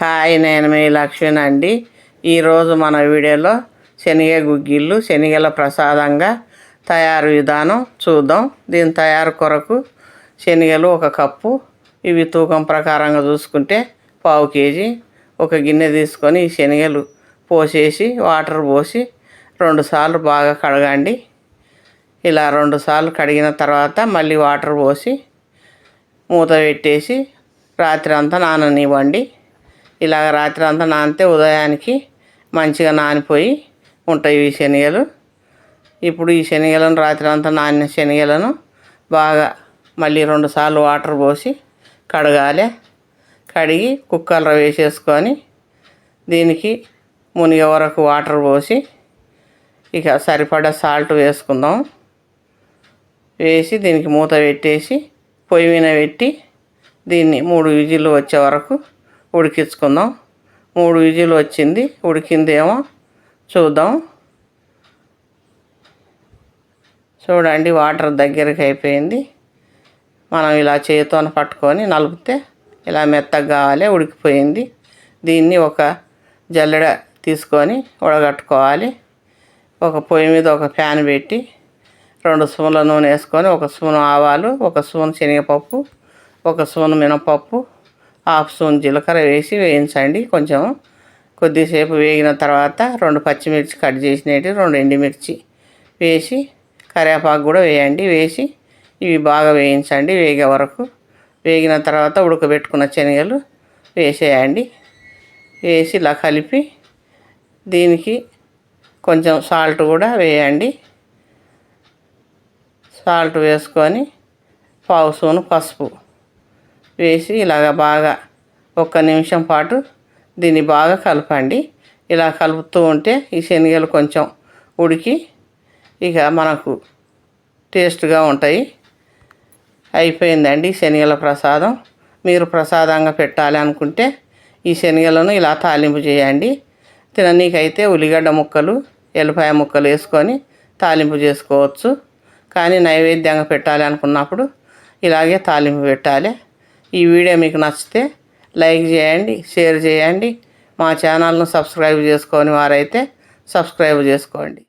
Hi నేను మీ లక్ష్మణ్ అండి. ఈరోజు మన వీడియోలో శనగ గుగ్గిళ్ళు శనగల ప్రసాదంగా తయారు విధానం చూద్దాం. దీని తయారు కొరకు శనగలు ఒక కప్పు ఇవి తూకం ప్రకారంగా చూసుకుంటే పావు కేజీ. ఒక గిన్నె తీసుకొని ఈ శనగలు పోసేసి వాటర్ పోసి రెండుసార్లు బాగా కడగండి. ఇలా రెండుసార్లు కడిగిన తర్వాత మళ్ళీ వాటర్ పోసి మూత పెట్టేసి రాత్రి అంతా నాననివ్వండి. ఇలాగ రాత్రి అంతా నానితే ఉదయానికి మంచిగా నానిపోయి ఉంటాయి ఈ శనగలు. ఇప్పుడు ఈ శనగలను రాత్రి అంతా నానిన శనగలను బాగా మళ్ళీ రెండు సార్లు వాటర్ పోసి కడగాలి. కడిగి కుక్కర్లో వేసేసుకొని దీనికి మునిగ వరకు వాటర్ పోసి ఇక సరిపడా సాల్ట్ వేసుకుందాం. వేసి దీనికి మూత పెట్టేసి పొయ్యి మీద పెట్టి దీన్ని మూడు విజిల్లు వచ్చే వరకు ఉడికించుకుందాం. మూడు విజిల్ వచ్చింది. ఉడికిందేమో చూద్దాం. చూడండి వాటర్ దగ్గరికి అయిపోయింది. మనం ఇలా చేతితో పట్టుకొని నలిపితే ఇలా మెత్తగా కావాలి ఉడికిపోయింది. దీన్ని ఒక జల్లెడ తీసుకొని ఉడగట్టుకోవాలి. ఒక పొయ్యి మీద ఒక ఫ్యాన్ పెట్టి రెండు స్పూన్ల నూనె వేసుకొని ఒక స్పూన్ ఆవాలు ఒక స్పూన్ శనగపప్పు ఒక స్పూన్ మినపప్పు హాఫ్ స్పూన్ జీలకర్ర వేసి వేయించండి. కొంచెం కొద్దిసేపు వేగిన తర్వాత రెండు పచ్చిమిర్చి కట్ చేసినవి రెండు ఎండుమిర్చి వేసి కరివేపాకు కూడా వేయండి. వేసి ఇవి బాగా వేయించండి. వేగే వరకు వేగిన తర్వాత ఉడకబెట్టుకున్న శనగలు వేసేయండి. వేసి ఇలా కలిపి దీనికి కొంచెం సాల్ట్ కూడా వేయండి. సాల్ట్ వేసుకొని పావు స్పూను పసుపు వేసి ఇలాగ బాగా ఒక్క నిమిషం పాటు దీన్ని బాగా కలపండి. ఇలా కలుపుతూ ఉంటే ఈ శనగలు కొంచెం ఉడికి ఇక మనకు టేస్ట్గా ఉంటాయి. అయిపోయిందండి శనగల ప్రసాదం. మీరు ప్రసాదంగా పెట్టాలి అనుకుంటే ఈ శనగలను ఇలా తాలింపు చేయండి. తిననీకైతే ఉల్లిగడ్డ ముక్కలు ఎల్లిపాయ ముక్కలు వేసుకొని తాలింపు చేసుకోవచ్చు. కానీ నైవేద్యంగా పెట్టాలి అనుకున్నప్పుడు ఇలాగే తాలింపు పెట్టాలి. ఈ వీడియో మీకు నచ్చితే లైక్ చేయండి షేర్ చేయండి. మా ఛానల్ను సబ్స్క్రైబ్ చేసుకొని వారైతే సబ్స్క్రైబ్ చేసుకోండి.